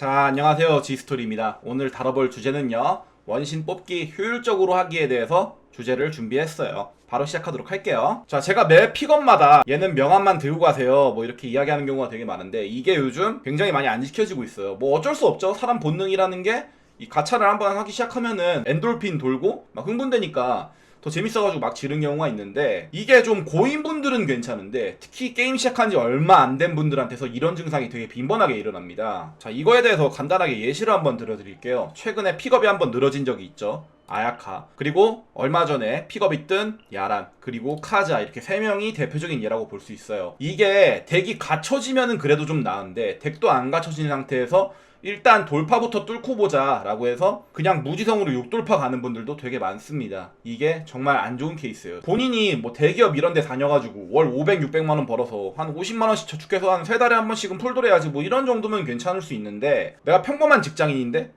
자, 안녕하세요. 지스토리입니다. 오늘 다뤄볼 주제는요. 원신 뽑기 효율적으로 하기에 대해서 주제를 준비했어요. 바로 시작하도록 할게요. 자, 제가 매 픽업마다 얘는 명함만 들고 가세요. 뭐 이렇게 이야기하는 경우가 되게 많은데 이게 요즘 굉장히 많이 안 지켜지고 있어요. 뭐 어쩔 수 없죠. 사람 본능이라는 게 이 가차를 한번 하기 시작하면은 엔돌핀 돌고 막 흥분되니까 더 재밌어가지고 막 지른 경우가 있는데 이게 좀 고인분들은 괜찮은데 특히 게임 시작한 지 얼마 안 된 분들한테서 이런 증상이 되게 빈번하게 일어납니다. 자 이거에 대해서 간단하게 예시를 한번 들어드릴게요. 최근에 픽업이 한번 늘어진 적이 있죠. 아야카 그리고 얼마 전에 픽업이 뜬 야란 그리고 카자 이렇게 세 명이 대표적인 예라고 볼 수 있어요. 이게 덱이 갖춰지면은 그래도 좀 나은데 덱도 안 갖춰진 상태에서 일단 돌파부터 뚫고 보자 라고 해서 그냥 무지성으로 6돌파 가는 분들도 되게 많습니다. 이게 정말 안 좋은 케이스예요. 본인이 뭐 대기업 이런 데 다녀가지고 월 500, 600만원 벌어서 한 50만원씩 저축해서 한 세 달에 한 번씩은 풀돌해야지 뭐 이런 정도면 괜찮을 수 있는데 내가 평범한 직장인인데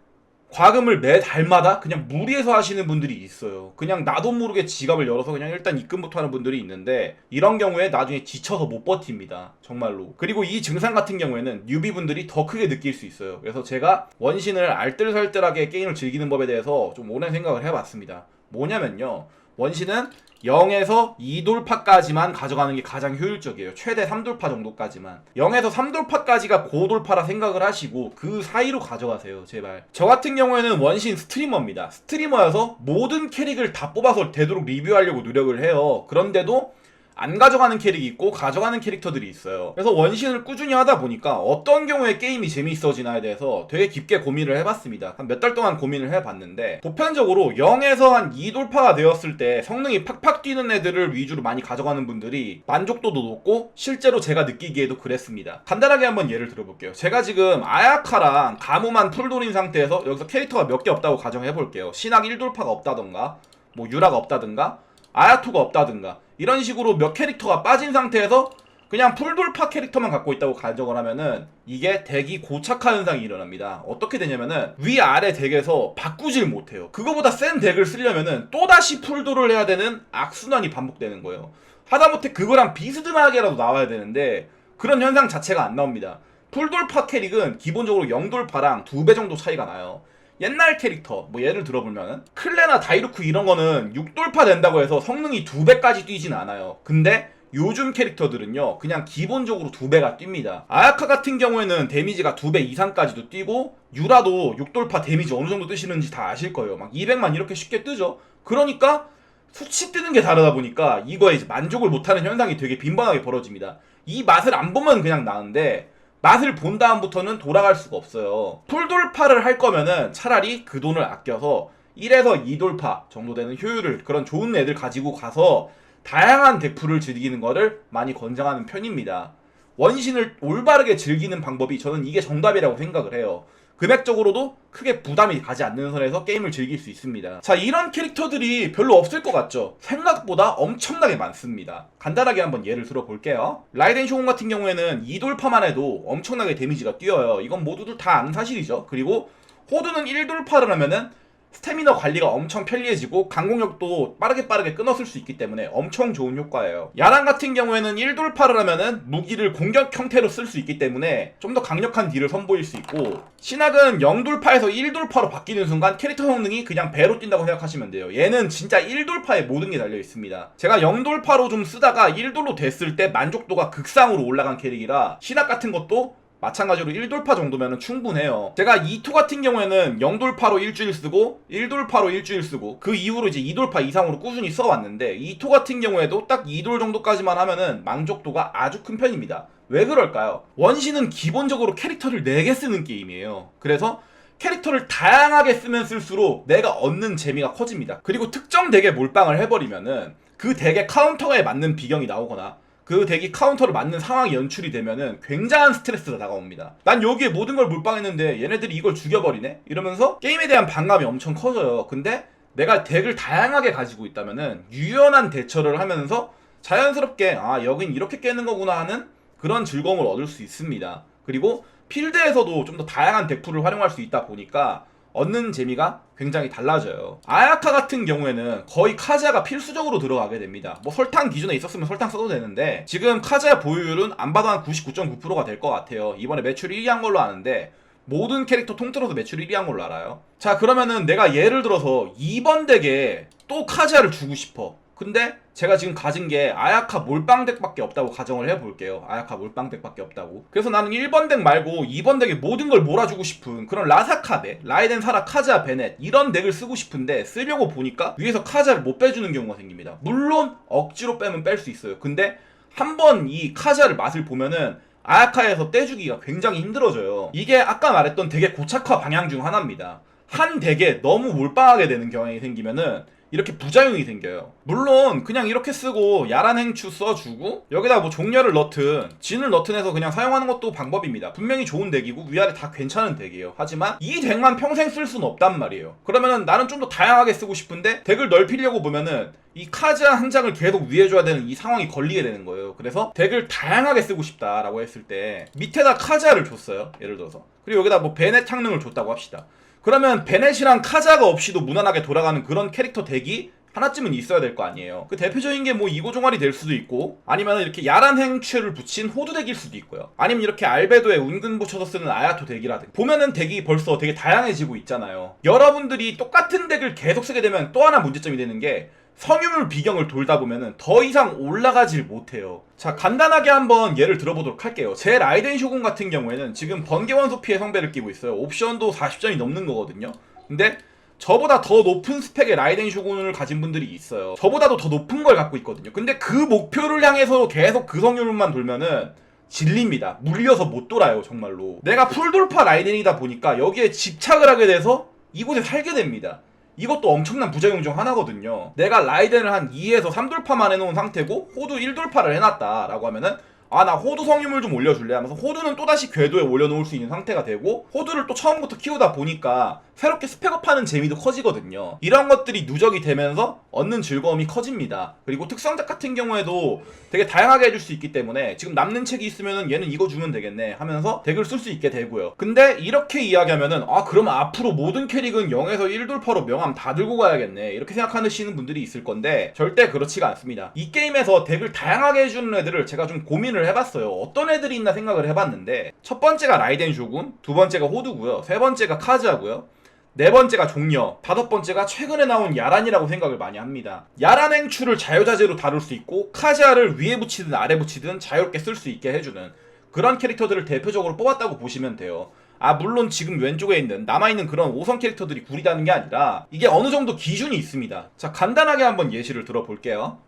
과금을 매 달마다 그냥 무리해서 하시는 분들이 있어요. 그냥 나도 모르게 지갑을 열어서 그냥 일단 입금부터 하는 분들이 있는데 이런 경우에 나중에 지쳐서 못 버팁니다. 정말로. 그리고 이 증상 같은 경우에는 뉴비분들이 더 크게 느낄 수 있어요. 그래서 제가 원신을 알뜰살뜰하게 게임을 즐기는 법에 대해서 좀 오랜 생각을 해봤습니다. 뭐냐면요. 원신은 0에서 2돌파까지만 가져가는 게 가장 효율적이에요. 최대 3돌파 정도까지만. 0에서 3돌파까지가 고돌파라 생각을 하시고 그 사이로 가져가세요. 제발. 저 같은 경우에는 원신 스트리머입니다. 스트리머여서 모든 캐릭을 다 뽑아서 되도록 리뷰하려고 노력을 해요. 그런데도 안 가져가는 캐릭이 있고 가져가는 캐릭터들이 있어요. 그래서 원신을 꾸준히 하다 보니까 어떤 경우에 게임이 재미있어지나에 대해서 되게 깊게 고민을 해봤습니다. 한 몇 달 동안 고민을 해봤는데 보편적으로 0에서 한 2 돌파가 되었을 때 성능이 팍팍 뛰는 애들을 위주로 많이 가져가는 분들이 만족도도 높고 실제로 제가 느끼기에도 그랬습니다. 간단하게 한번 예를 들어볼게요. 제가 지금 아야카랑 가무만 풀돌인 상태에서 여기서 캐릭터가 몇 개 없다고 가정해볼게요. 신학 1돌파가 없다던가 뭐 유라가 없다든가 아야토가 없다든가 이런 식으로 몇 캐릭터가 빠진 상태에서 그냥 풀돌파 캐릭터만 갖고 있다고 가정을 하면은 이게 덱이 고착화 현상이 일어납니다. 어떻게 되냐면은 위아래 덱에서 바꾸질 못해요. 그거보다 센 덱을 쓰려면은 또다시 풀돌을 해야 되는 악순환이 반복되는 거예요. 하다못해 그거랑 비스듬하게라도 나와야 되는데 그런 현상 자체가 안 나옵니다. 풀돌파 캐릭은 기본적으로 0돌파랑 두 배 정도 차이가 나요. 옛날 캐릭터 뭐 예를 들어보면 클레나 다이루크 이런 거는 6돌파 된다고 해서 성능이 두 배까지 뛰진 않아요. 근데 요즘 캐릭터들은요 그냥 기본적으로 두 배가 뜁니다. 아야카 같은 경우에는 데미지가 두배 이상까지도 뛰고 유라도 6돌파 데미지 어느 정도 뜨시는지 다 아실 거예요. 막 200만 이렇게 쉽게 뜨죠. 그러니까 수치 뜨는 게 다르다 보니까 이거에 만족을 못하는 현상이 되게 빈번하게 벌어집니다. 이 맛을 안 보면 그냥 나은데 맛을 본 다음부터는 돌아갈 수가 없어요. 풀돌파를 할 거면은 차라리 그 돈을 아껴서 1에서 2돌파 정도 되는 효율을 그런 좋은 애들 가지고 가서 다양한 덱풀을 즐기는 거를 많이 권장하는 편입니다. 원신을 올바르게 즐기는 방법이 저는 이게 정답이라고 생각을 해요. 금액적으로도 크게 부담이 가지 않는 선에서 게임을 즐길 수 있습니다. 자, 이런 캐릭터들이 별로 없을 것 같죠? 생각보다 엄청나게 많습니다. 간단하게 한번 예를 들어볼게요. 라이덴 쇼군 같은 경우에는 2돌파만 해도 엄청나게 데미지가 뛰어요. 이건 모두들 다 아는 사실이죠. 그리고 호두는 1돌파를 하면은 스태미너 관리가 엄청 편리해지고 강공력도 빠르게 빠르게 끊었을 수 있기 때문에 엄청 좋은 효과예요. 야란 같은 경우에는 1돌파를 하면은 무기를 공격 형태로 쓸 수 있기 때문에 좀 더 강력한 딜을 선보일 수 있고 신학은 0돌파에서 1돌파로 바뀌는 순간 캐릭터 성능이 그냥 배로 뛴다고 생각하시면 돼요. 얘는 진짜 1돌파에 모든 게 달려 있습니다. 제가 0돌파로 좀 쓰다가 1돌로 됐을 때 만족도가 극상으로 올라간 캐릭이라 신학 같은 것도 마찬가지로 1돌파 정도면 충분해요. 제가 2투 같은 경우에는 0돌파로 일주일 쓰고 1돌파로 일주일 쓰고 그 이후로 이제 2돌파 이상으로 꾸준히 써왔는데 2투 같은 경우에도 딱 2돌 정도까지만 하면은 만족도가 아주 큰 편입니다. 왜 그럴까요? 원신은 기본적으로 캐릭터를 4개 쓰는 게임이에요. 그래서 캐릭터를 다양하게 쓰면 쓸수록 내가 얻는 재미가 커집니다. 그리고 특정 덱에 몰빵을 해버리면은 그 덱의 카운터에 맞는 비경이 나오거나 그 덱이 카운터를 맞는 상황이 연출이 되면은 굉장한 스트레스가 다가옵니다. 난 여기에 모든 걸 몰빵했는데 얘네들이 이걸 죽여버리네? 이러면서 게임에 대한 반감이 엄청 커져요. 근데 내가 덱을 다양하게 가지고 있다면은 유연한 대처를 하면서 자연스럽게 아 여긴 이렇게 깨는 거구나 하는 그런 즐거움을 얻을 수 있습니다. 그리고 필드에서도 좀 더 다양한 덱풀을 활용할 수 있다 보니까 얻는 재미가 굉장히 달라져요. 아야카 같은 경우에는 거의 카자가 필수적으로 들어가게 됩니다. 뭐 설탕 기준에 있었으면 설탕 써도 되는데 지금 카자 보유율은 안 봐도 한 99.9%가 될 것 같아요. 이번에 매출 1위 한 걸로 아는데 모든 캐릭터 통틀어서 매출 1위 한 걸로 알아요. 자, 그러면은 내가 예를 들어서 2번 덱에 또 카자를 주고 싶어. 근데 제가 지금 가진 게 아야카 몰빵 덱밖에 없다고 가정을 해볼게요. 아야카 몰빵 덱밖에 없다고. 그래서 나는 1번 덱 말고 2번 덱에 모든 걸 몰아주고 싶은 그런 라사카 덱, 라이덴 사라 카자 베넷 이런 덱을 쓰고 싶은데 쓰려고 보니까 위에서 카자를 못 빼주는 경우가 생깁니다. 물론 억지로 빼면 뺄 수 있어요. 근데 한 번 이 카자를 맛을 보면은 아야카에서 떼주기가 굉장히 힘들어져요. 이게 아까 말했던 덱의 고착화 방향 중 하나입니다. 한 덱에 너무 몰빵하게 되는 경향이 생기면은 이렇게 부작용이 생겨요. 물론 그냥 이렇게 쓰고 야란 행추 써주고 여기다 뭐 종려를 넣든 진을 넣든 해서 그냥 사용하는 것도 방법입니다. 분명히 좋은 덱이고 위아래 다 괜찮은 덱이에요. 하지만 이 덱만 평생 쓸 수는 없단 말이에요. 그러면은 나는 좀 더 다양하게 쓰고 싶은데 덱을 넓히려고 보면은 이 카즈 한 장을 계속 위에 줘야 되는 이 상황이 걸리게 되는 거예요. 그래서 덱을 다양하게 쓰고 싶다라고 했을 때 밑에다 카자를 줬어요. 예를 들어서. 그리고 여기다 뭐 베넷 향능을 줬다고 합시다. 그러면 베넷이랑 카자가 없이도 무난하게 돌아가는 그런 캐릭터 덱이 하나쯤은 있어야 될 거 아니에요. 그 대표적인 게 뭐 이고 종알이 될 수도 있고, 아니면 이렇게 야란 행추를 붙인 호두 덱일 수도 있고요. 아니면 이렇게 알베도에 운근 붙여서 쓰는 아야토 덱이라든지. 보면은 덱이 벌써 되게 다양해지고 있잖아요. 여러분들이 똑같은 덱을 계속 쓰게 되면 또 하나 문제점이 되는 게 성유물 비경을 돌다 보면은 더 이상 올라가질 못해요. 자, 간단하게 한번 예를 들어보도록 할게요. 제 라이덴 쇼군 같은 경우에는 지금 번개원 소피의 성배를 끼고 있어요. 옵션도 40점이 넘는 거거든요. 근데 저보다 더 높은 스펙의 라이덴 쇼군을 가진 분들이 있어요. 저보다도 더 높은 걸 갖고 있거든요. 근데 그 목표를 향해서 계속 그 성유물만 돌면은 질립니다. 물려서 못 돌아요, 정말로. 내가 풀돌파 라이덴이다 보니까 여기에 집착을 하게 돼서 이곳에 살게 됩니다. 이것도 엄청난 부작용 중 하나거든요. 내가 라이덴을 한 2에서 3돌파만 해놓은 상태고 호두 1돌파를 해놨다라고 하면은 아 나 호두 성유물 좀 올려줄래 하면서 호두는 또다시 궤도에 올려놓을 수 있는 상태가 되고 호두를 또 처음부터 키우다 보니까 새롭게 스펙업하는 재미도 커지거든요. 이런 것들이 누적이 되면서 얻는 즐거움이 커집니다. 그리고 특성작 같은 경우에도 되게 다양하게 해줄 수 있기 때문에 지금 남는 책이 있으면은 얘는 이거 주면 되겠네 하면서 덱을 쓸 수 있게 되고요. 근데 이렇게 이야기하면은 아 그러면 앞으로 모든 캐릭은 0에서 1돌파로 명함 다 들고 가야겠네 이렇게 생각하시는 분들이 있을 건데 절대 그렇지가 않습니다. 이 게임에서 덱을 다양하게 해주는 애들을 제가 좀 고민을 해봤어요. 어떤 애들이 있나 생각을 해봤는데 첫 번째가 라이덴 쇼군, 두 번째가 호두고요, 세 번째가 카즈하고요. 네 번째가 종려, 다섯 번째가 최근에 나온 야란이라고 생각을 많이 합니다. 야란 행추를 자유자재로 다룰 수 있고 카자를 위에 붙이든 아래 붙이든 자유롭게 쓸 수 있게 해주는 그런 캐릭터들을 대표적으로 뽑았다고 보시면 돼요. 아 물론 지금 왼쪽에 있는 남아있는 그런 5성 캐릭터들이 구리다는 게 아니라 이게 어느 정도 기준이 있습니다. 자 간단하게 한번 예시를 들어볼게요.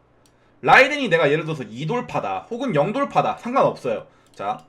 라이덴이 내가 예를 들어서 2돌파다 혹은 0돌파다 상관없어요. 자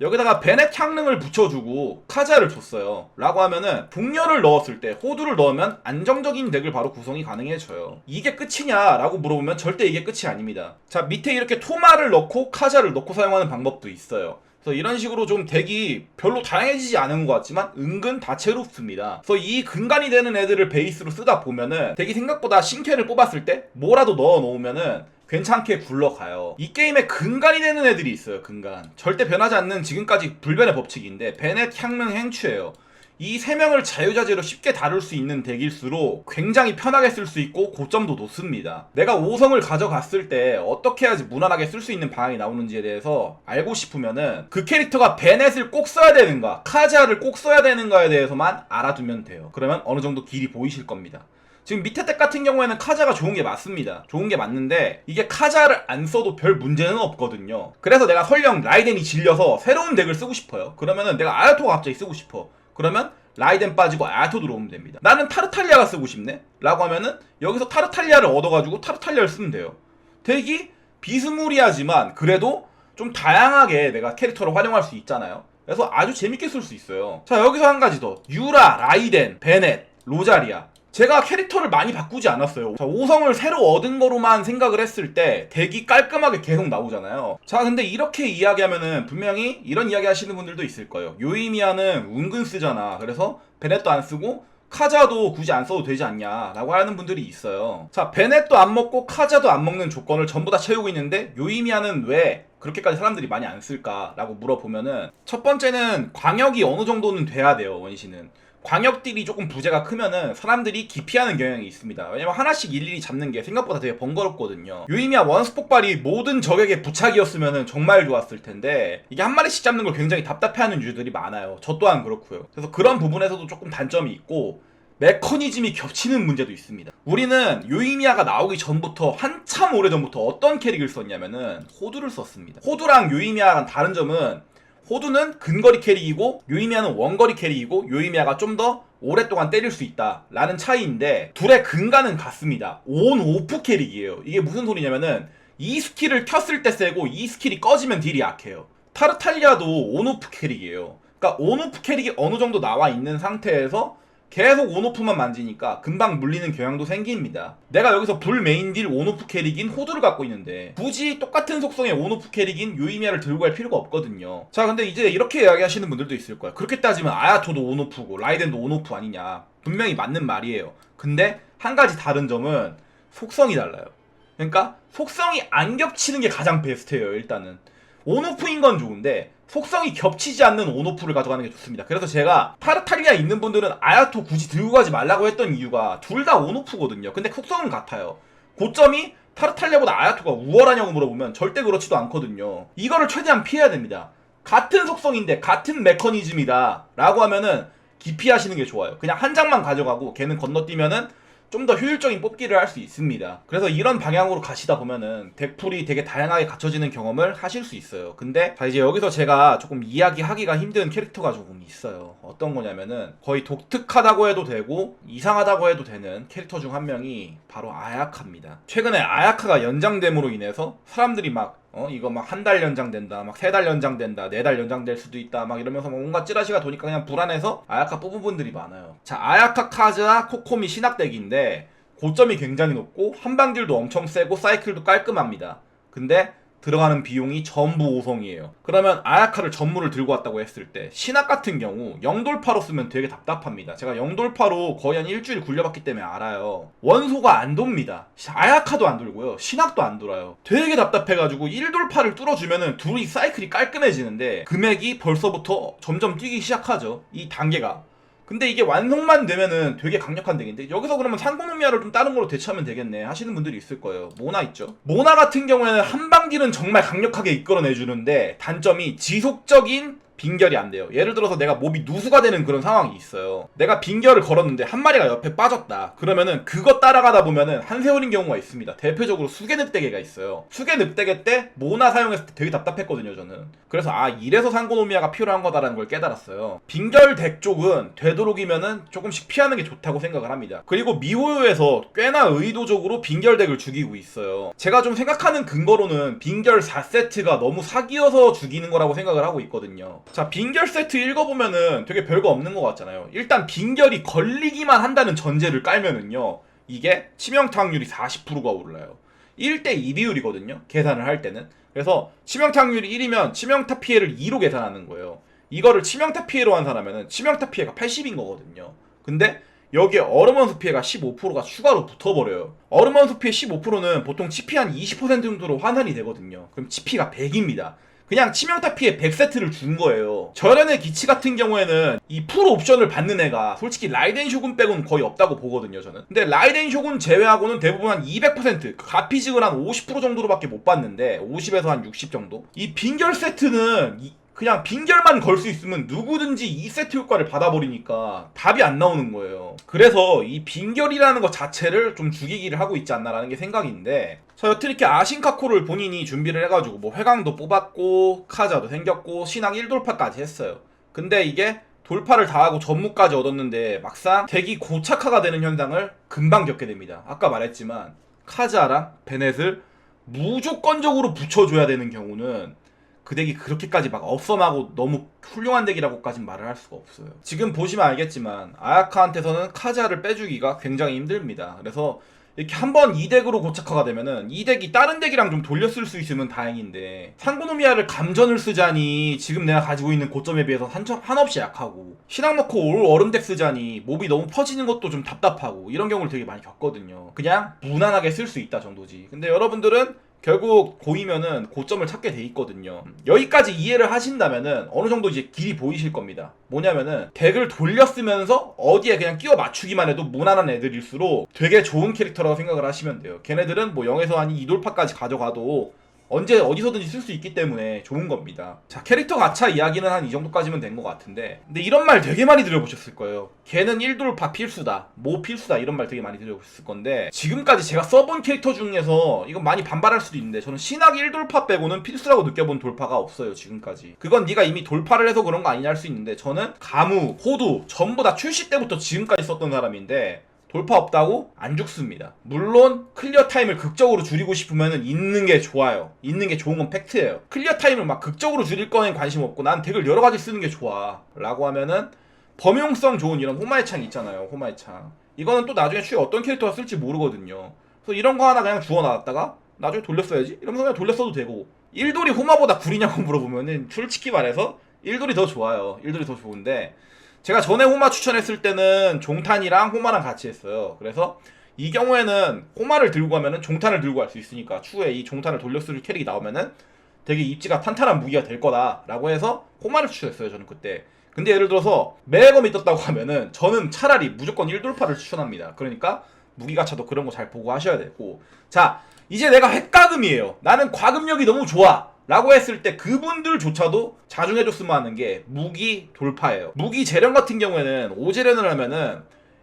여기다가 베넷 향능을 붙여주고 카자를 줬어요. 라고 하면은 북녀를 넣었을 때 호두를 넣으면 안정적인 덱을 바로 구성이 가능해져요. 이게 끝이냐? 라고 물어보면 절대 이게 끝이 아닙니다. 자 밑에 이렇게 토마를 넣고 카자를 넣고 사용하는 방법도 있어요. 그래서 이런 식으로 좀 덱이 별로 다양해지지 않은 것 같지만 은근 다채롭습니다. 그래서 이 근간이 되는 애들을 베이스로 쓰다 보면은 덱이 생각보다 신캐를 뽑았을 때 뭐라도 넣어 놓으면은 괜찮게 굴러가요. 이 게임에 근간이 되는 애들이 있어요. 근간. 절대 변하지 않는 지금까지 불변의 법칙인데 베넷, 향능, 행추예요. 이 세 명을 자유자재로 쉽게 다룰 수 있는 덱일수록 굉장히 편하게 쓸 수 있고 고점도 높습니다. 내가 5성을 가져갔을 때 어떻게 해야지 무난하게 쓸 수 있는 방향이 나오는지에 대해서 알고 싶으면은 그 캐릭터가 베넷을 꼭 써야 되는가, 카자를 꼭 써야 되는가에 대해서만 알아두면 돼요. 그러면 어느 정도 길이 보이실 겁니다. 지금 밑에 덱 같은 경우에는 카자가 좋은 게 맞습니다. 좋은 게 맞는데 이게 카자를 안 써도 별 문제는 없거든요. 그래서 내가 설령 라이덴이 질려서 새로운 덱을 쓰고 싶어요. 그러면은 내가 아야토가 갑자기 쓰고 싶어. 그러면 라이덴 빠지고 아야토 들어오면 됩니다. 나는 타르탈리아가 쓰고 싶네? 라고 하면은 여기서 타르탈리아를 얻어가지고 타르탈리아를 쓰면 돼요. 덱이 비스무리하지만 그래도 좀 다양하게 내가 캐릭터를 활용할 수 있잖아요. 그래서 아주 재밌게 쓸 수 있어요. 자 여기서 한 가지 더. 유라, 라이덴, 베넷, 로자리아. 제가 캐릭터를 많이 바꾸지 않았어요. 자, 5성을 새로 얻은 거로만 생각을 했을 때 덱이 깔끔하게 계속 나오잖아요. 자, 근데 이렇게 이야기하면은 분명히 이런 이야기 하시는 분들도 있을 거예요. 요이미아는 은근 쓰잖아. 그래서 베넷도 안 쓰고 카자도 굳이 안 써도 되지 않냐 라고 하는 분들이 있어요 자 베넷도 안 먹고 카자도 안 먹는 조건을 전부 다 채우고 있는데 요이미아는 왜 그렇게까지 사람들이 많이 안 쓸까 라고 물어보면은 첫 번째는 광역이 어느 정도는 돼야 돼요 원시는 광역딜이 조금 부재가 크면은 사람들이 기피하는 경향이 있습니다. 왜냐면 하나씩 일일이 잡는 게 생각보다 되게 번거롭거든요. 유이미아 원스 폭발이 모든 적에게 부착이었으면은 정말 좋았을 텐데 이게 한 마리씩 잡는 걸 굉장히 답답해하는 유저들이 많아요. 저 또한 그렇고요. 그래서 그런 부분에서도 조금 단점이 있고 메커니즘이 겹치는 문제도 있습니다. 우리는 요이미아가 나오기 전부터 한참 오래 전부터 어떤 캐릭을 썼냐면은 호두를 썼습니다. 호두랑 요이미아랑 다른 점은 호두는 근거리 캐릭이고 요이미아는 원거리 캐릭이고 요이미아가 좀 더 오랫동안 때릴 수 있다라는 차이인데 둘의 근간은 같습니다. 온 오프 캐릭이에요. 이게 무슨 소리냐면은 이 스킬을 켰을 때 세고 이 스킬이 꺼지면 딜이 약해요. 타르탈리아도 온 오프 캐릭이에요. 그러니까 온 오프 캐릭이 어느 정도 나와 있는 상태에서 계속 온오프만 만지니까 금방 물리는 경향도 생깁니다. 내가 여기서 불 메인 딜 온오프 캐릭인 호두를 갖고 있는데 굳이 똑같은 속성의 온오프 캐릭인 유이미아를 들고 갈 필요가 없거든요. 자 근데 이제 이렇게 이야기하시는 분들도 있을 거야. 그렇게 따지면 아야토도 온오프고 라이덴도 온오프 아니냐. 분명히 맞는 말이에요. 근데 한 가지 다른 점은 속성이 달라요. 그러니까 속성이 안 겹치는 게 가장 베스트예요. 일단은 온오프인 건 좋은데 속성이 겹치지 않는 온오프를 가져가는 게 좋습니다. 그래서 제가 타르타리아 있는 분들은 아야토 굳이 들고 가지 말라고 했던 이유가 둘 다 온오프거든요. 근데 속성은 같아요. 고점이 타르탈리아보다 아야토가 우월하냐고 물어보면 절대 그렇지도 않거든요. 이거를 최대한 피해야 됩니다. 같은 속성인데 같은 메커니즘이다 라고 하면은 기피하시는 게 좋아요. 그냥 한 장만 가져가고 걔는 건너뛰면은 좀 더 효율적인 뽑기를 할 수 있습니다. 그래서 이런 방향으로 가시다 보면은 덱풀이 되게 다양하게 갖춰지는 경험을 하실 수 있어요. 근데 자 이제 여기서 제가 조금 이야기하기가 힘든 캐릭터가 조금 있어요. 어떤 거냐면은 거의 독특하다고 해도 되고 이상하다고 해도 되는 캐릭터 중 한 명이 바로 아야카입니다. 최근에 아야카가 연장됨으로 인해서 사람들이 막 어, 이거 막 한 달 연장된다, 막 세 달 연장된다, 네 달 연장될 수도 있다, 막 이러면서 막 온갖 찌라시가 도니까 그냥 불안해서 아야카 뽑은 분들이 많아요. 자, 아야카 카즈와 코코미 신학덱인데 고점이 굉장히 높고 한방딜도 엄청 세고 사이클도 깔끔합니다. 근데 들어가는 비용이 전부 5성이에요. 그러면 아야카를 전무를 들고 왔다고 했을 때 신학 같은 경우 영돌파로 쓰면 되게 답답합니다. 제가 영돌파로 거의 한 일주일 굴려봤기 때문에 알아요. 원소가 안 돕니다. 아야카도 안 돌고요. 신학도 안 돌아요. 되게 답답해가지고 1돌파를 뚫어주면은 둘이 사이클이 깔끔해지는데 금액이 벌써부터 점점 뛰기 시작하죠. 이 단계가. 근데 이게 완성만 되면은 되게 강력한 덱인데 여기서 그러면 상고노미아를 좀 다른 걸로 대체하면 되겠네 하시는 분들이 있을 거예요. 모나 있죠? 모나 같은 경우에는 한방딜은 정말 강력하게 이끌어내주는데 단점이 지속적인 빙결이 안 돼요. 예를 들어서 내가 몹이 누수가 되는 그런 상황이 있어요. 내가 빙결을 걸었는데 한 마리가 옆에 빠졌다. 그러면은 그거 따라가다 보면은 한세월인 경우가 있습니다. 대표적으로 수계 늪대게가 있어요. 늪대게 때 모나 사용했을 때 되게 답답했거든요, 저는. 그래서 아 이래서 상고노미아가 필요한 거다라는 걸 깨달았어요. 빙결 덱 쪽은 되도록이면은 조금씩 피하는 게 좋다고 생각을 합니다. 그리고 미호요에서 꽤나 의도적으로 빙결 덱을 죽이고 있어요. 제가 좀 생각하는 근거로는 빙결 4세트가 너무 사기여서 죽이는 거라고 생각을 하고 있거든요. 자, 빙결 세트 읽어보면은 되게 별거 없는 것 같잖아요. 일단 빙결이 걸리기만 한다는 전제를 깔면은요. 이게 치명타 확률이 40%가 올라요. 1대 2 비율이거든요. 계산을 할 때는. 그래서 치명타 확률이 1이면 치명타 피해를 2로 계산하는 거예요. 이거를 치명타 피해로 환산하면은 치명타 피해가 80인 거거든요. 근데 여기에 얼음원수 피해가 15%가 추가로 붙어버려요. 얼음원수 피해 15%는 보통 치피 한 20% 정도로 환산이 되거든요. 그럼 치피가 100입니다. 그냥 치명타 피해 100세트를 준 거예요. 저련의 기치 같은 경우에는 이 풀 옵션을 받는 애가 솔직히 라이덴 쇼군 빼고는 거의 없다고 보거든요, 저는. 근데 라이덴 쇼군 제외하고는 대부분 한 200%, 가피직을 한 50% 정도로밖에 못 받는데 50에서 한 60 정도? 이 빙결 세트는 이- 그냥 빙결만 걸 수 있으면 누구든지 2세트 효과를 받아버리니까 답이 안 나오는 거예요. 그래서 이 빙결이라는 것 자체를 좀 죽이기를 하고 있지 않나라는 게 생각인데 자 여튼 이렇게 아신카코를 본인이 준비를 해가지고 뭐 회강도 뽑았고 카자도 생겼고 신앙 1돌파까지 했어요. 근데 이게 돌파를 다 하고 전무까지 얻었는데 막상 덱이 고착화가 되는 현상을 금방 겪게 됩니다. 아까 말했지만 카자랑 베넷을 무조건적으로 붙여줘야 되는 경우는 그 덱이 그렇게까지 막 없어하고 너무 훌륭한 덱이라고까진 말을 할 수가 없어요. 지금 보시면 알겠지만 아야카한테서는 카자를 빼주기가 굉장히 힘듭니다. 그래서 이렇게 한번 이 덱으로 고착화가 되면은 이 덱이 다른 덱이랑 좀 돌려 쓸 수 있으면 다행인데 상고노미아를 감전을 쓰자니 지금 내가 가지고 있는 고점에 비해서 한점 한없이 약하고 신앙 넣고 올 얼음 덱 쓰자니 몹이 너무 퍼지는 것도 좀 답답하고 이런 경우를 되게 많이 겪거든요. 그냥 무난하게 쓸 수 있다 정도지. 근데 여러분들은 결국 고이면은 고점을 찾게 돼 있거든요. 여기까지 이해를 하신다면은 어느 정도 이제 길이 보이실 겁니다. 뭐냐면은 덱을 돌렸으면서 어디에 그냥 끼워 맞추기만 해도 무난한 애들일수록 되게 좋은 캐릭터라고 생각을 하시면 돼요. 걔네들은 뭐 0에서 한 2돌파까지 가져가도 언제 어디서든지 쓸 수 있기 때문에 좋은 겁니다. 자 캐릭터 가차 이야기는 한 이 정도까지면 된 것 같은데 근데 이런 말 되게 많이 들어보셨을 거예요. 걔는 1돌파 필수다, 모 필수다 이런 말 되게 많이 들어보셨을 건데 지금까지 제가 써본 캐릭터 중에서 이건 많이 반발할 수도 있는데 저는 신학 1돌파 빼고는 필수라고 느껴본 돌파가 없어요 지금까지. 그건 네가 이미 돌파를 해서 그런 거 아니냐 할 수 있는데 저는 가무, 호두 전부 다 출시 때부터 지금까지 썼던 사람인데 돌파 없다고 안 죽습니다. 물론 클리어 타임을 극적으로 줄이고 싶으면 있는 게 좋아요. 있는 게 좋은 건 팩트예요. 클리어 타임을 막 극적으로 줄일 거엔 관심 없고 난 덱을 여러 가지 쓰는 게 좋아. 라고 하면은 범용성 좋은 이런 호마의 창 있잖아요. 호마의 창. 이거는 또 나중에 추에 어떤 캐릭터가 쓸지 모르거든요. 그래서 이런 거 하나 그냥 주워 놨다가 나중에 돌렸어야지? 이러면서 그냥 돌렸어도 되고. 1돌이 호마보다 구리냐고 물어보면은 솔직히 말해서 1돌이 더 좋아요. 1돌이 더 좋은데 제가 전에 호마 추천했을 때는 종탄이랑 호마랑 같이 했어요. 그래서 이 경우에는 호마를 들고 가면은 종탄을 들고 갈 수 있으니까 추후에 이 종탄을 돌려 쓸 캐릭이 나오면은 되게 입지가 탄탄한 무기가 될 거다라고 해서 호마를 추천했어요. 저는 그때. 근데 예를 들어서 매검이 떴다고 하면은 저는 차라리 무조건 1돌파를 추천합니다. 그러니까 무기 가차도 그런 거 잘 보고 하셔야 되고 자 이제 내가 핵가금이에요. 나는 과금력이 너무 좋아. 라고 했을 때 그분들조차도 자중해줬으면 하는 게 무기 돌파예요. 무기 재련 같은 경우에는 5재련을 하면은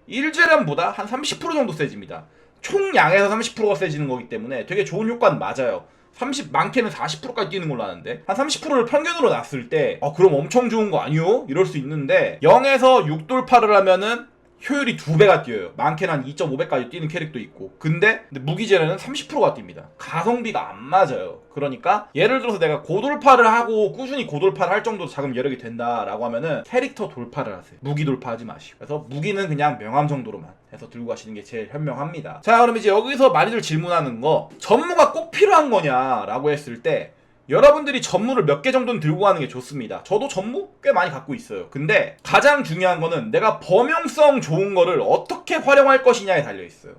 1재련보다 한 30% 정도 세집니다. 총량에서 30%가 세지는 거기 때문에 되게 좋은 효과는 맞아요. 30 많게는 40%까지 뛰는 걸로 아는데 한 30%를 평균으로 놨을 때 어, 그럼 엄청 좋은 거 아니요? 이럴 수 있는데 0에서 6 돌파를 하면은 효율이 두 배가 뛰어요. 많게는 한 2.5배까지 뛰는 캐릭도 있고. 근데, 근데 무기제는 30%가 뜁니다. 가성비가 안 맞아요. 그러니까 예를 들어서 내가 고돌파를 하고 꾸준히 고돌파를 할 정도 자금 여력이 된다라고 하면은 캐릭터 돌파를 하세요. 무기 돌파하지 마시고. 그래서 무기는 그냥 명함 정도로만 해서 들고 가시는 게 제일 현명합니다. 자, 그럼 이제 여기서 많이들 질문하는 거 전무가 꼭 필요한 거냐라고 했을 때 여러분들이 전무를 몇 개 정도는 들고 가는 게 좋습니다. 저도 전무 꽤 많이 갖고 있어요. 근데 가장 중요한 거는 내가 범용성 좋은 거를 어떻게 활용할 것이냐에 달려 있어요.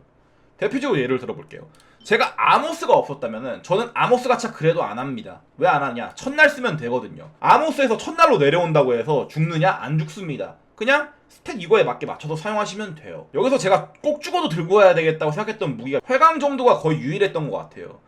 대표적으로 예를 들어볼게요. 제가 아모스가 없었다면은 저는 아모스 가차 그래도 안 합니다. 왜 안 하냐? 첫날 쓰면 되거든요. 아모스에서 첫날로 내려온다고 해서 죽느냐? 안 죽습니다. 그냥 스탯 이거에 맞게 맞춰서 사용하시면 돼요. 여기서 제가 꼭 죽어도 들고 와야 되겠다고 생각했던 무기가 회강 정도가 거의 유일했던 것 같아요.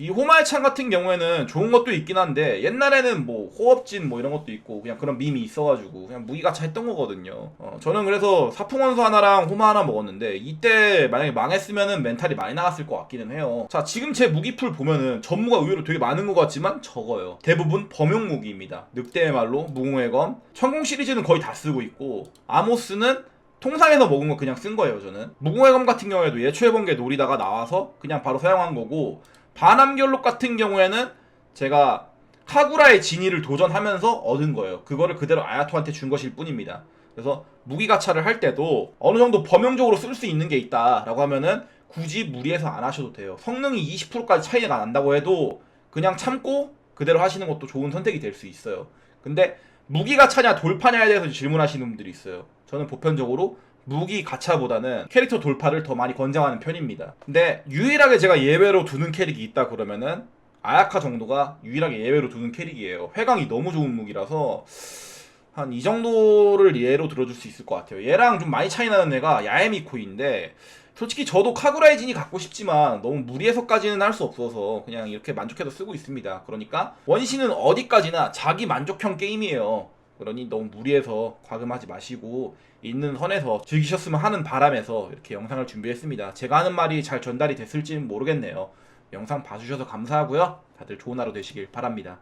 이 호마의 창 같은 경우에는 좋은 것도 있긴 한데 옛날에는 뭐 호업진 뭐 이런 것도 있고 그냥 그런 밈이 있어가지고 그냥 무기가차 했던 거거든요. 어, 저는 그래서 사풍원수 하나랑 호마 하나 먹었는데 이때 만약에 망했으면은 멘탈이 많이 나갔을 것 같기는 해요. 자 지금 제 무기풀 보면은 전무가 의외로 되게 많은 것 같지만 적어요. 대부분 범용 무기입니다. 늑대의 말로 무궁의 검, 천공 시리즈는 거의 다 쓰고 있고 아모스는 통상에서 먹은 거 그냥 쓴 거예요 저는 무궁의 검 같은 경우에도 예초의 번개 노리다가 나와서 그냥 바로 사용한 거고 반암결록 같은 경우에는 제가 카구라의 진위를 도전하면서 얻은 거예요. 그거를 그대로 아야토한테 준 것일 뿐입니다. 그래서 무기 가차를 할 때도 어느 정도 범용적으로 쓸 수 있는 게 있다라고 하면은 굳이 무리해서 안 하셔도 돼요. 성능이 20%까지 차이가 난다고 해도 그냥 참고 그대로 하시는 것도 좋은 선택이 될 수 있어요. 근데 무기 가차냐 돌파냐에 대해서 질문하시는 분들이 있어요. 저는 보편적으로 무기 가차보다는 캐릭터 돌파를 더 많이 권장하는 편입니다. 근데 유일하게 제가 예외로 두는 캐릭이 있다 그러면은 아야카 정도가 유일하게 예외로 두는 캐릭이에요. 회강이 너무 좋은 무기라서 한 이 정도를 예로 들어줄 수 있을 것 같아요. 얘랑 좀 많이 차이 나는 애가 야에미코인데 솔직히 저도 카구라의 진이 갖고 싶지만 너무 무리해서까지는 할 수 없어서 그냥 이렇게 만족해서 쓰고 있습니다. 그러니까 원신은 어디까지나 자기 만족형 게임이에요. 그러니 너무 무리해서 과금하지 마시고 있는 선에서 즐기셨으면 하는 바람에서 이렇게 영상을 준비했습니다. 제가 하는 말이 잘 전달이 됐을지는 모르겠네요. 영상 봐주셔서 감사하고요. 다들 좋은 하루 되시길 바랍니다.